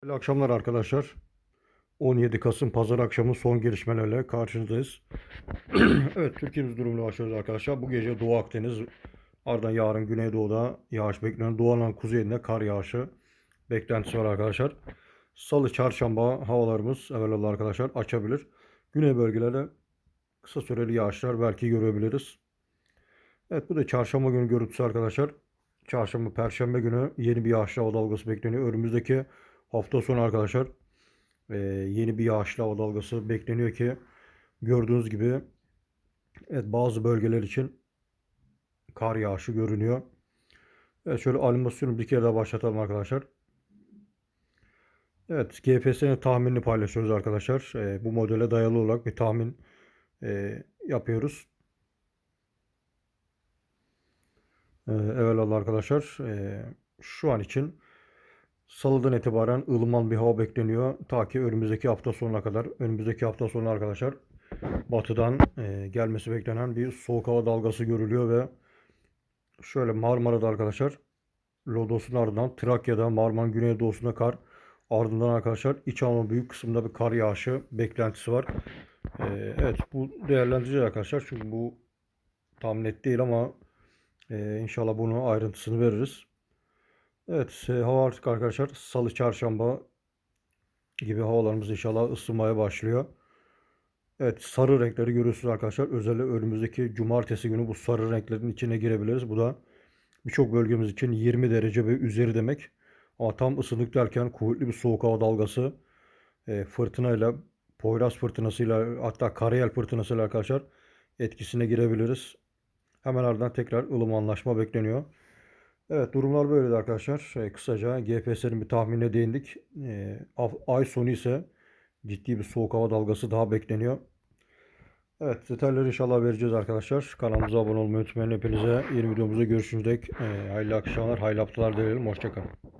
Hayırlı akşamlar arkadaşlar. 17 Kasım Pazar akşamı son gelişmelerle karşınızdayız. evet Türkiye'miz durumuna başlıyoruz arkadaşlar. Bu gece Doğu Akdeniz, ardından yarın Güneydoğu'da yağış beklenen Doğu'nun kuzeyinde kar yağışı beklentisi var arkadaşlar. Salı, çarşamba havalarımız evvelallah arkadaşlar açabilir. Güney bölgelerde kısa süreli yağışlar belki görebiliriz. Evet bu da çarşamba günü görüntüsü arkadaşlar. Çarşamba, perşembe günü yeni bir yağışlı hava dalgası bekleniyor. Önümüzdeki hafta sonu arkadaşlar e, yeni bir yağışlı hava dalgası bekleniyor ki gördüğünüz gibi evet bazı bölgeler için kar yağışı görünüyor. Evet şöyle animasyonu bir kere daha başlatalım arkadaşlar. Evet GPS'nin tahminini paylaşıyoruz arkadaşlar. E, bu modele dayalı olarak bir tahmin e, yapıyoruz. Ee, Evelallah arkadaşlar. ee, şu an için Salıdan itibaren ılıman bir hava bekleniyor. Ta ki önümüzdeki hafta sonuna kadar. Önümüzdeki hafta sonu arkadaşlar batıdan ee, gelmesi beklenen bir soğuk hava dalgası görülüyor ve şöyle Marmara'da arkadaşlar Lodos'un ardından Trakya'da Marmara'nın güneydoğusunda kar. Ardından arkadaşlar İç Anadolu büyük kısmında bir kar yağışı beklentisi var. Ee, evet bu değerlendireceğiz arkadaşlar. Çünkü bu tam net değil ama ee, inşallah bunu ayrıntısını veririz. Evet, e, hava artık arkadaşlar salı, çarşamba gibi havalarımız inşallah ısınmaya başlıyor. Evet, sarı renkleri görüyorsunuz arkadaşlar. Özellikle önümüzdeki cumartesi günü bu sarı renklerin içine girebiliriz. Bu da birçok bölgemiz için 20 derece ve üzeri demek. Ama tam ısınık derken kuvvetli bir soğuk hava dalgası e, fırtınayla, Poyraz fırtınasıyla hatta Karayel fırtınasıyla arkadaşlar etkisine girebiliriz. Hemen ardından tekrar ılımanlaşma bekleniyor. Evet durumlar böyleydi arkadaşlar. E, kısaca GPS'lerin bir tahminine değindik. E, ay sonu ise ciddi bir soğuk hava dalgası daha bekleniyor. Evet detayları inşallah vereceğiz arkadaşlar. Kanalımıza abone olmayı unutmayın. Hepinize yeni videomuzda görüşünceye dek e, hayırlı akşamlar, hayırlı haftalar dilerim. Hoşçakalın.